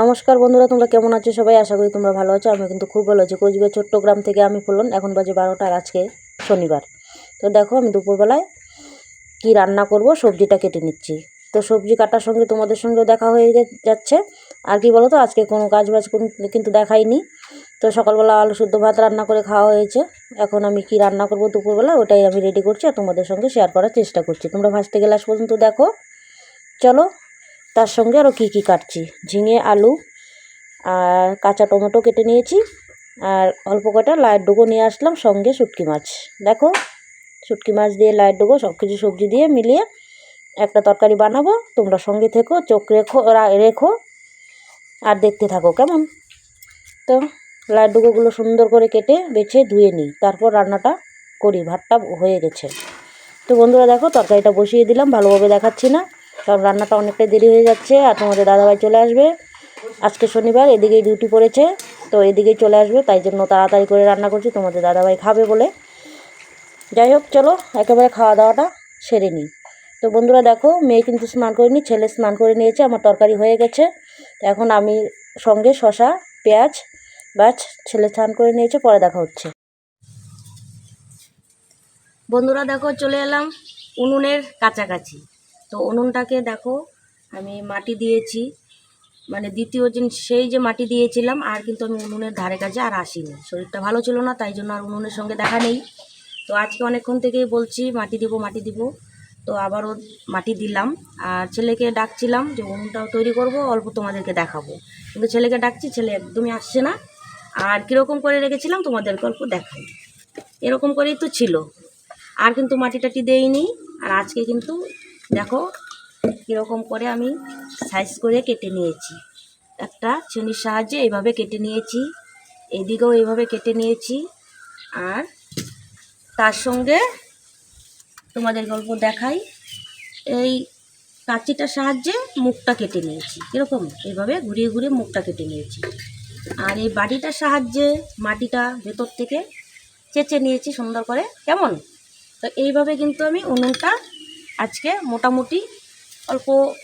নমস্কার বন্ধুরা, তোমরা কেমন আছো সবাই? আশা করি তোমরা ভালো আছো আমি কিন্তু খুব ভালো আছি। কোচবিহার চট্টগ্রাম থেকে আমি ফুলন, এখন বাজে বারোটা আর আজকে শনিবার। তো দেখো, আমি দুপুরবেলায় কি রান্না করব, সবজিটা কেটে নিচ্ছি। তো সবজি কাটার সঙ্গে তোমাদের সঙ্গেও দেখা হয়ে যাচ্ছে। আর কি বলো তো আজকে কোনো কাজ বাজ কোনো কিন্তু দেখাইনি। তো সকালবেলা আলু শুদ্ধ ভাত রান্না করে খাওয়া হয়েছে। এখন আমি কি রান্না করব দুপুরবেলা, ওটাই আমি রেডি করছি আর তোমাদের সঙ্গে শেয়ার করার চেষ্টা করছি। তোমরা ফার্স্টে গেলে আজ পর্যন্ত দেখো। চলো তার সঙ্গে আরও কী কী কাটছি? ঝিঙে, আলু আর কাঁচা টমেটো কেটে নিয়েছি আর অল্প কটা লাইট ডুগো নিয়ে আসলাম, সঙ্গে শুটকি মাছ। দেখো, শুটকি মাছ দিয়ে লাইট ডুগো সব কিছু সবজি দিয়ে মিলিয়ে একটা তরকারি বানাবো। তোমরা সঙ্গে থেকো, চোখ রেখো রেখো আর দেখতে থাকো, কেমন? তো লাইট ডুগোগুলো সুন্দর করে কেটে বেছে ধুয়ে নিই। তারপর রান্নাটা করি, ভাতটা হয়ে গেছে। তো বন্ধুরা দেখো, তরকারিটা বসিয়ে দিলাম, ভালোভাবে দেখাচ্ছি না। কারণ রান্নাটা অনেকটাই দেরি হয়ে যাচ্ছে আর তোমাদের দাদাভাই চলে আসবে। আজকে শনিবার, এদিকেই ডিউটি পড়েছে, তো এদিকেই চলে আসবে, তাই জন্য তাড়াতাড়ি করে রান্না করছি, তোমাদের দাদাভাই খাবে বলে। যাই হোক, চলো, একেবারে খাওয়া দাওয়াটা সেরে নিই। তো বন্ধুরা দেখো, মেয়ে কিন্তু স্নান করেনি, ছেলে স্নান করে নিয়েছে, আমার তরকারি হয়ে গেছে। এখন আমি সঙ্গে শশা, পেঁয়াজ ব্যাচ ছেলে স্নান করে নিয়েছে, পরে দেখা হচ্ছে। বন্ধুরা দেখো, চলে এলাম উনুনের কাছাকাছি। তো উনুনটাকে দেখো, আমি মাটি দিয়েছি। মানে দ্বিতীয় দিন সেই যে মাটি দিয়েছিলাম, আর কিন্তু আমি উনুনের ধারে কাছে আর আসিনি। শরীরটা ভালো ছিল না, তাই জন্য আর উনুনের সঙ্গে দেখা নেই। তো আজকে অনেকক্ষণ থেকেই বলছি, মাটি দিব মাটি দিব। তো আবারও মাটি দিলাম। আর ছেলেকে ডাকছিলাম যে উনুনটাও তৈরি করব, অল্প তোমাদেরকে দেখাবো। কিন্তু ছেলেকে ডাকছি, ছেলে একদমই আসছে না। আর কীরকম করে রেখেছিলাম, তোমাদেরকে অল্প দেখাই। এরকম করেই তো ছিল। আর কিন্তু মাটি টাটি দেইনি। আর আজকে কিন্তু দেখো কীরকম করে আমি সাইজ করে কেটে নিয়েছি। একটা ছেনির সাহায্যে এইভাবে কেটে নিয়েছি, এদিকেও এইভাবে কেটে নিয়েছি আর তার সঙ্গে তোমাদের গল্প দেখাই। এই কাঁচিটার সাহায্যে মুখটা কেটে নিয়েছি, কীরকম? এইভাবে ঘুরিয়ে ঘুরিয়ে মুখটা কেটে নিয়েছি। আর এই বাটিটার সাহায্যে মাটিটা ভেতর থেকে চেঁচে নিয়েছি সুন্দর করে। কেমন? তো এইভাবে কিন্তু আমি উনুনটা আজকে মোটামুটি অল্প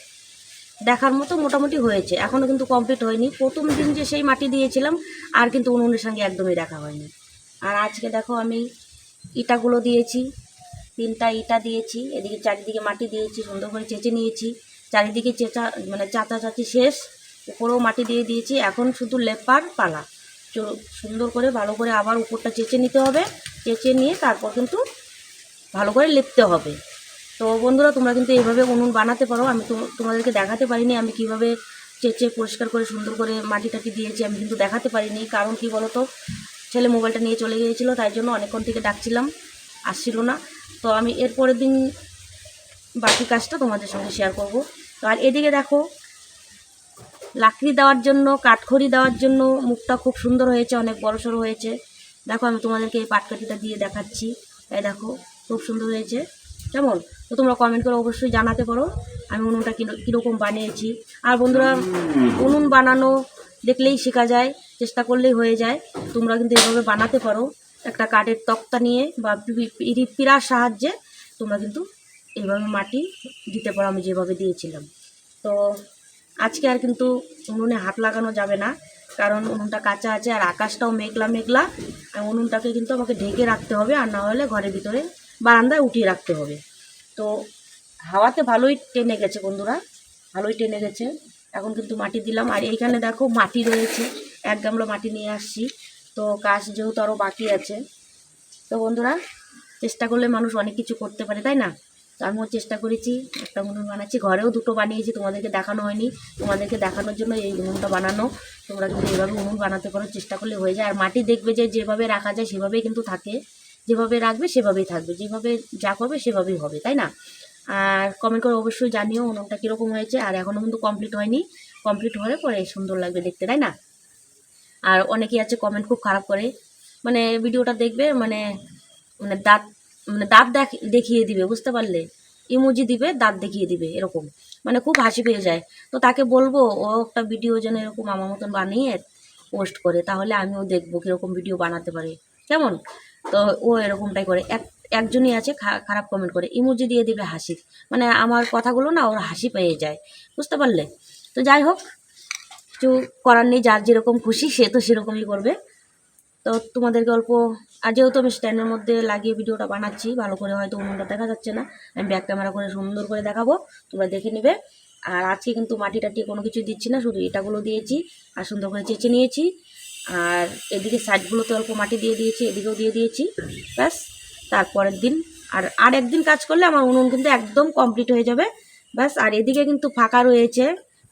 দেখার মতো মোটামুটি হয়েছে। এখনও কিন্তু কমপ্লিট হয়নি। প্রথম দিন যে সেই মাটি দিয়েছিলাম, আর কিন্তু উনুনের সঙ্গে একদমই দেখা হয়নি। আর আজকে দেখো আমি ইটাগুলো দিয়েছি, তিনটা ইটা দিয়েছি, এদিকে চারিদিকে মাটি দিয়েছি, সুন্দর করে চেঁচে নিয়েছি। চারিদিকে চেঁচা মানে চাচা চাচি শেষ, উপরেও মাটি দিয়ে দিয়েছি। এখন শুধু লেপার পালা। সুন্দর করে, ভালো করে আবার উপরটা চেঁচে নিতে হবে। চেঁচে নিয়ে তারপর কিন্তু ভালো করে লিপতে হবে। তো বন্ধুরা, তোমরা কিন্তু এইভাবে উনুন বানাতে পারো। আমি তো তোমাদেরকে দেখাতে পারিনি আমি কীভাবে চেঁচে পরিষ্কার করে, সুন্দর করে মাটি টাটি দিয়েছি আমি কিন্তু দেখাতে পারিনি। কারণ কি বলো তো, ছেলে মোবাইলটা নিয়ে চলে গিয়েছিল, তাই জন্য অনেকক্ষণ থেকে ডাকছিলাম, আসছিল না। তো আমি এর পরের দিন বাকি কাজটা তোমাদের সঙ্গে শেয়ার করব। তো আর এদিকে দেখো, লাকড়ি দেওয়ার জন্য, কাঠখড়ি দেওয়ার জন্য মুখটা খুব সুন্দর হয়েছে, অনেক বড়সড় হয়েছে। দেখো, আমি তোমাদেরকে এই পাটকাঠিটা দিয়ে দেখাচ্ছি। এই দেখো, খুব সুন্দর হয়েছে। কেমন? তো তোমরা কমেন্ট করে অবশ্যই জানাতে পারো। আমি উনুনটা কিরো- কীরকম বানিয়েছি। আর বন্ধুরা, উনুন বানানো দেখলেই শেখা যায়, চেষ্টা করলেই হয়ে যায়। তোমরা কিন্তু এভাবে বানাতে পারো। একটা কাঠের তক্তা নিয়ে বা পিঁড়ার সাহায্যে তোমরা কিন্তু এইভাবে মাটি দিতে পারো, আমি যেভাবে দিয়েছিলাম। তো আজকে আর কিন্তু উনুনে হাত লাগানো যাবে না, কারণ উনুনটা কাঁচা আছে আর আকাশটাও মেঘলা মেঘলা। আর উনুনটাকে কিন্তু আমাকে ঢেকে রাখতে হবে, আর না হলে ঘরের ভিতরে বারান্দায় উঠিয়ে রাখতে হবে। তো হাওয়াতে ভালোই টেনে গেছে বন্ধুরা, ভালোই টেনে গেছে। এখন কিন্তু মাটি দিলাম। আর এইখানে দেখো মাটি রয়েছে, এক গামলা মাটি নিয়ে আসছি। তো কাজ যেহেতু আরও বাকি আছে। তো বন্ধুরা, চেষ্টা করলে মানুষ অনেক কিছু করতে পারে, তাই না? তো আমিও চেষ্টা করেছি, একটা উনুন বানাচ্ছি। ঘরেও দুটো বানিয়েছি, তোমাদেরকে দেখানো হয়নি। তোমাদেরকে দেখানোর জন্য এই উনুনটা বানানো। তোমরা কিন্তু এইভাবে উনুন বানাতে পারো, চেষ্টা করলে হয়ে যায়। আর মাটি দেখবে যে যেভাবে রাখা যায়, সেভাবেই কিন্তু থাকে। যেভাবে রাখবে সেভাবেই থাকবে। যেভাবে যা করবে সেভাবেই হবে, তাই না? আর কমেন্ট করে অবশ্যই জানিও উনুনটা কীরকম হয়েছে। আর এখনও কিন্তু কমপ্লিট হয়নি। কমপ্লিট হলে পরে সুন্দর লাগবে দেখতে, তাই না? আর অনেকেই আছে কমেন্ট খুব খারাপ করে। মানে ভিডিওটা দেখবে মানে মানে দাঁত মানে দাঁত দেখ- দেখিয়ে দিবে, বুঝতে পারলে? ইমোজি দিবে, দাঁত দেখিয়ে দিবে, এরকম। মানে খুব হাসি পেয়ে যায়। তো তাকে বলব, ও একটা ভিডিও যেন এরকম আমার মতন বানিয়ে পোস্ট করে, তাহলে আমিও দেখব কীরকম ভিডিও বানাতে পারে। কেমন? তো ও এরকমটাই করে। এক, একজনই আছে খারাপ কমেন্ট করে ইমোজি দিয়ে দিবে হাসি। মানে আমার কথাগুলো না ওর হাসি পেয়ে যায়। বুঝতে পারলে? তো যাই হোক, কিছু করার নেই, যার যেরকম খুশি সে তো সেরকমই করবে। তো তোমাদেরকে অল্প, আর যেহেতু আমি স্ট্যান্ডের মধ্যে লাগিয়ে ভিডিওটা বানাচ্ছি, ভালো করে হয়তো উনুনটা দেখা যাচ্ছে না, আমি ব্যাক ক্যামেরা করে সুন্দর করে দেখাবো, তোমরা দেখে নেবে। আর আজকে কিন্তু মাটি টাটি কোনো কিছু দিচ্ছি না, শুধু এটাগুলো দিয়েছি, আর সুন্দর করে চেঁচে নিয়েছি। আর এদিকে সাইডগুলোতে অল্প মাটি দিয়ে দিয়েছি, এদিকেও দিয়ে দিয়েছি, ব্যাস। তারপরের দিন আর আর একদিন কাজ করলে আমার উনুন কিন্তু একদম কমপ্লিট হয়ে যাবে, ব্যাস। আর এদিকে কিন্তু ফাঁকা রয়েছে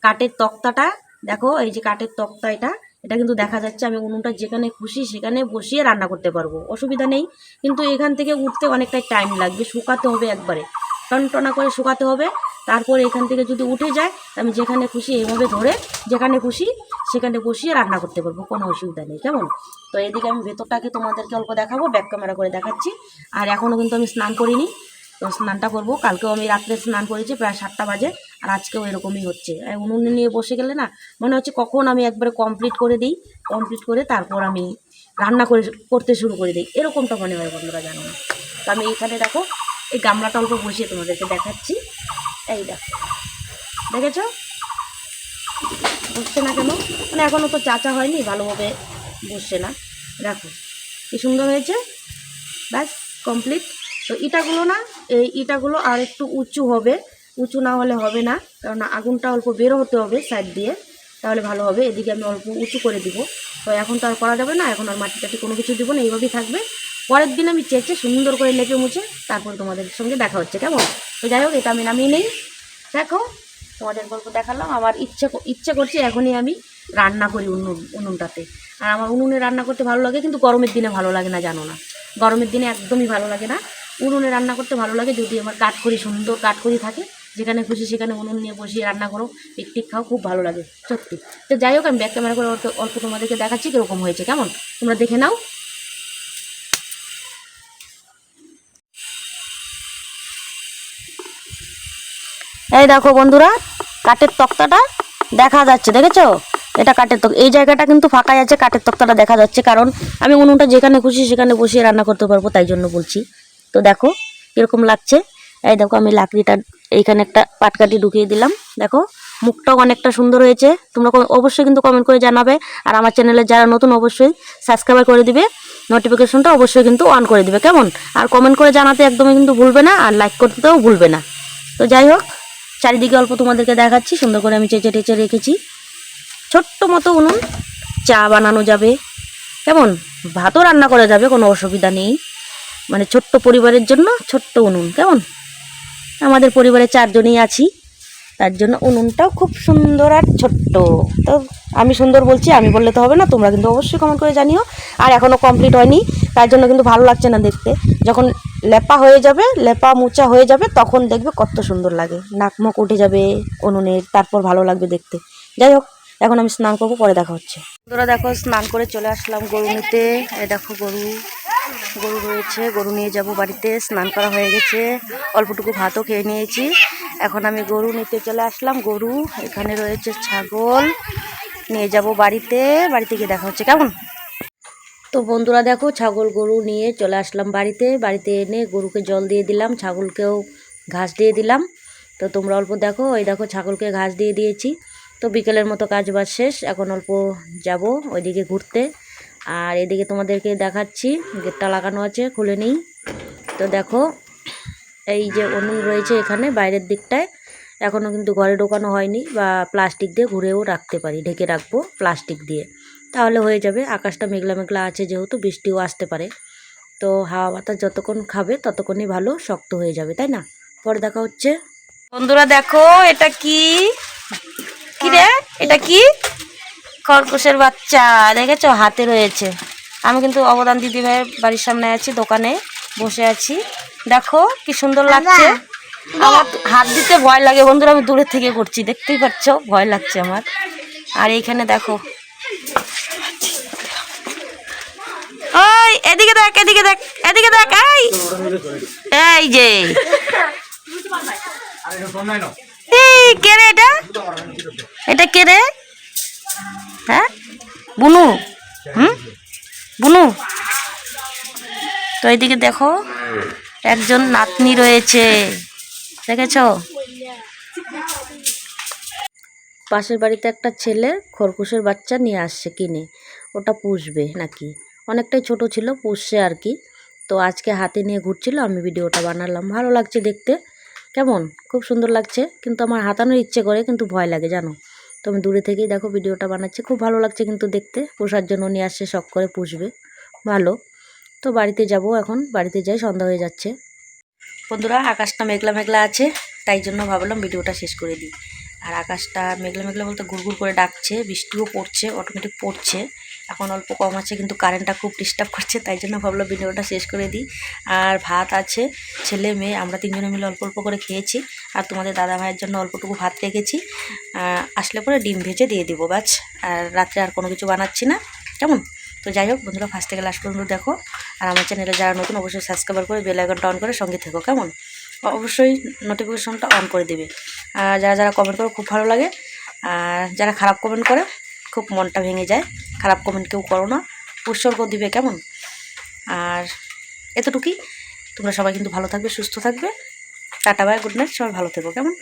কাঠের তক্তাটা, দেখো এই যে কাঠের তক্তা এটা এটা কিন্তু দেখা যাচ্ছে আমি উনুনটা যেখানে খুশি সেখানে বসিয়ে রান্না করতে পারব, অসুবিধা নেই। কিন্তু এখান থেকে উঠতে অনেকটাই টাইম লাগবে, শুকাতে হবে একবারে, টনটনা করে শুকাতে হবে। তারপর এখান থেকে যদি উঠে যায়, আমি যেখানে খুশি এইভাবে ধরে যেখানে খুশি সেখানে বসিয়ে রান্না করতে পারব, কোনো অসুবিধা নেই, কেমন? তো এদিকে আমি ভেতরটাকে তোমাদেরকে অল্প দেখাবো ব্যাক ক্যামেরা করে দেখাচ্ছি। আর এখনও কিন্তু আমি স্নান করিনি, তো স্নানটা করব। কালকেও আমি রাত্রে স্নান করেছি, প্রায় সাতটা বাজে, আর আজকেও এরকমই হচ্ছে। উনুন নিয়ে বসে গেলে না, মনে হচ্ছে কখন আমি একবারে কমপ্লিট করে দিই কমপ্লিট করে তারপর আমি রান্না করে করতে শুরু করে দিই। এরকমটা মনে হয় বন্ধুরা, জানো না। তো আমি এখানে দেখো, এই গামলাটা অল্প বসিয়ে তোমাদেরকে দেখাচ্ছি। এই দেখো। দেখেছ? বসছে না কেন? মানে এখনও তো চাচা হয়নি, ভালোভাবে বসছে না। দেখো, কি সুন্দর হয়েছে? ব্যাস কমপ্লিট তো ইটাগুলো না, এই ইটাগুলো আর একটু উঁচু হবে। উঁচু না হলে হবে না কারণ আগুনটা অল্প বেরো হতে হবে সাইড দিয়ে। তাহলে ভালো হবে। এদিকে আমি অল্প উঁচু করে দিব। তো এখন তো আর করা যাবে না, এখন আর মাটি টাটি কোনো কিছু দিব না, এইভাবেই থাকবে। পরের দিন আমি চেঁচে সুন্দর করে লেপে মুছে, তারপর তোমাদের সঙ্গে দেখা হচ্ছে, কেমন? তো যাই হোক, এটা আমি নামিয়ে নেই। দেখো, তোমাদের গল্প দেখালাম। আমার ইচ্ছে ইচ্ছে করছে এখনই আমি রান্না করি উনুন, উনুনটাতে। আর আমার উনুনে রান্না করতে ভালো লাগে, কিন্তু গরমের দিনে ভালো লাগে না, জানো না। গরমের দিনে একদমই ভালো লাগে না। উনুনে রান্না করতে ভালো লাগে, যদি আমার কাঠখড়ি সুন্দর কাঠখড়ি থাকে, যেখানে খুশি সেখানে উনুন নিয়ে বসিয়ে রান্না করো পিকটিক খাও, খুব ভালো লাগে, সত্যি। তো যাই হোক, আমি ব্যাক ক্যামেরা করে অল্প তোমাদেরকে দেখাচ্ছি কীরকম হয়েছে, কেমন? তোমরা দেখে নাও। এই দেখো বন্ধুরা, কাঠের তক্তাটা দেখা যাচ্ছে, দেখেছ? এটা কাঠের তক এই জায়গাটা কিন্তু ফাঁকাই আছে, কাঠের তক্তাটা দেখা যাচ্ছে, কারণ আমি উনুনটা যেখানে খুশি সেখানে বসিয়ে রান্না করতে পারব, তাই জন্য বলছি। তো দেখো, কীরকম লাগছে? এই দেখো, আমি লাকড়িটা এইখানে একটা পাটকাটি ঢুকিয়ে দিলাম। দেখো, মুখটাও অনেকটা সুন্দর হয়েছে। তোমরা অবশ্যই কিন্তু কমেন্ট করে জানাবে। আর আমার চ্যানেলে যারা নতুন, অবশ্যই সাবস্ক্রাইব করে দিবে। নোটিফিকেশনটা অবশ্যই কিন্তু অন করে দিবে, কেমন? আর কমেন্ট করে জানাতে একদমই কিন্তু ভুলবে না, আর লাইক করতেও ভুলবে না। তো যাই হোক চারিদিকে অল্প তোমাদেরকে দেখাচ্ছি, সুন্দর করে আমি চেঁচে টেচে রেখেছি। ছোট্ট মতো উনুন, চা বানানো যাবে। কেমন? ভাতও রান্না করা যাবে, কোনো অসুবিধা নেই। মানে ছোট্ট পরিবারের জন্য ছোট্ট উনুন, কেমন? আমাদের পরিবারে চারজনই আছি, তার জন্য উনুনটাও খুব সুন্দর আর ছোট্ট। তো আমি সুন্দর বলছি, আমি বললে তো হবে না, তোমরা কিন্তু অবশ্যই কমেন্ট করে জানিও। আর এখনও কমপ্লিট হয়নি। তার জন্য কিন্তু ভালো লাগছে না দেখতে। যখন লেপা হয়ে যাবে, লেপা মুচা হয়ে যাবে, তখন দেখবে কত সুন্দর লাগে। নাক মুখ উঠে যাবে উনুনের তারপর ভালো লাগবে দেখতে। যাই হোক, এখন আমি স্নান করব, পরে দেখা হচ্ছে। বন্ধুরা দেখো, স্নান করে চলে আসলাম গরু নিতে দেখো গরু গরু রয়েছে, গরু নিয়ে যাব বাড়িতে। স্নান করা হয়ে গেছে, অল্পটুকু ভাতও খেয়ে নিয়েছি। এখন আমি গরু নিতে চলে আসলাম। গরু এখানে রয়েছে ছাগল, নিয়ে যাব বাড়িতে। বাড়িতে গিয়ে দেখা হচ্ছে। কেমন? তো বন্ধুরা দেখো, ছাগল গরু নিয়ে চলে আসলাম বাড়িতে। বাড়িতে এনে গরুকে জল দিয়ে দিলাম, ছাগলকেও ঘাস দিয়ে দিলাম। তো তোমরা অল্প দেখো ওই দেখো ছাগলকে ঘাস দিয়ে দিয়েছি। তো বিকেলের মতো কাজ বাজ শেষ, এখন অল্প যাব ওইদিকে ঘুরতে। আর এদিকে তোমাদেরকে দেখাচ্ছি, গেটটা লাগানো আছে, খুলে নিই। তো দেখো, এই যে উনুন রয়েছে এখানে বাইরের দিকটায়। এখনও কিন্তু ঘরে ঢোকানো হয়নি বা প্লাস্টিক দিয়ে ঘুরেও রাখতে পারি, ঢেকে রাখব প্লাস্টিক দিয়ে। তাহলে হয়ে যাবে। আকাশটা মেঘলা মেঘলা আছে যেহেতু বৃষ্টিও আসতে পারে। তো হাওয়া বাতাস যতক্ষণ খাবে ততক্ষণই ভালো শক্ত হয়ে যাবে তাই না? পরে দেখা হচ্ছে। বন্ধুরা দেখো এটা কি? কি রে? এটা কি? খরগোশের বাচ্চা। দেখেছ? হাতে রয়েছে। আমি কিন্তু অবদান দিদি ভাইয়ের বাড়ির সামনে আছি দোকানে বসে আছি। দেখো কি সুন্দর লাগছে। আমার হাত দিতে ভয় লাগে। বন্ধুরা আমি দূরের থেকে করছি। দেখতেই পাচ্ছ ভয় লাগছে আমার। আর এইখানে দেখো ওই, এদিকে দেখ এদিকে দেখ এদিকে দেখ, এই। এই যে। এই, কে রে এটা? এটা কে রে? হ্যাঁ? বুনু। হুম? বুনু। তো এইদিকে দেখো, একজন নাতনি রয়েছে। দেখেছ? পাশের বাড়িতে একটা ছেলে খরগোশের বাচ্চা নিয়ে আসছে কিনে। ওটা পুষবে নাকি? অনেকটাই ছোট ছিল, পুষছে আর কি। তো আজকে হাতে নিয়ে ঘুরছিল, আমি ভিডিওটা বানালাম। ভালো লাগছে দেখতে। কেমন? খুব সুন্দর লাগছে। কিন্তু আমার হাতানোর ইচ্ছে করে, কিন্তু ভয় লাগে, জানো? তো আমি দূরে থেকেই দেখো ভিডিওটা বানাচ্ছি। খুব ভালো লাগছে কিন্তু দেখতে। পোষার জন্য নিয়ে আসছে, শখ করে পুষবে। ভালো। তো বাড়িতে যাব এখন। বাড়িতে যাই, সন্ধ্যা হয়ে যাচ্ছে। বন্ধুরা, আকাশটা মেঘলা মেঘলা আছে, তাই জন্য ভাবলাম ভিডিওটা শেষ করে দিই। আর আকাশটা মেঘলা মেঘলা বলতে গুড়গুড় করে ডাকছে, বৃষ্টিও পড়ছে অটোমেটিক পড়ছে। এখন অল্প কম আছে, কিন্তু কারেন্টটা খুব ডিস্টার্ব করছে, তাই জন্য ভাবলো ভিডিওটা শেষ করে দিই। আর ভাত আছে, ছেলে, মেয়ে, আমরা তিনজনে মিলে অল্প অল্প করে খেয়েছি। আর তোমাদের দাদা ভাইয়ের জন্য অল্পটুকু ভাত রেখেছি। আসলে পরে ডিম ভেজে দিয়ে দিব বাস আর রাত্রে আর কোনো কিছু বানাচ্ছি না, কেমন? তো যাই হোক, বন্ধুরা ফার্স্ট থেকে লাস্ট পর্যন্ত দেখো। আর আমার চ্যানেলে যারা নতুন, অবশ্যই সাবস্ক্রাইব করে বেল আইকনটা অন করে সঙ্গে থেকো, কেমন? অবশ্যই নোটিফিকেশনটা অন করে দেবে। আর যারা যারা কমেন্ট করে, খুব ভালো লাগে। আর যারা খারাপ কমেন্ট করে খুব মনটা ভেঙে যায়। খারাপ কমেন্ট কেউ করো না। উৎসর্গ দিবে কেমন? আর এতটুকুই। তোমরা সবাই কিন্তু ভালো থাকবে, সুস্থ থাকবে। টাটা বাই গুড নাইট সবাই ভালো থেকো, কেমন?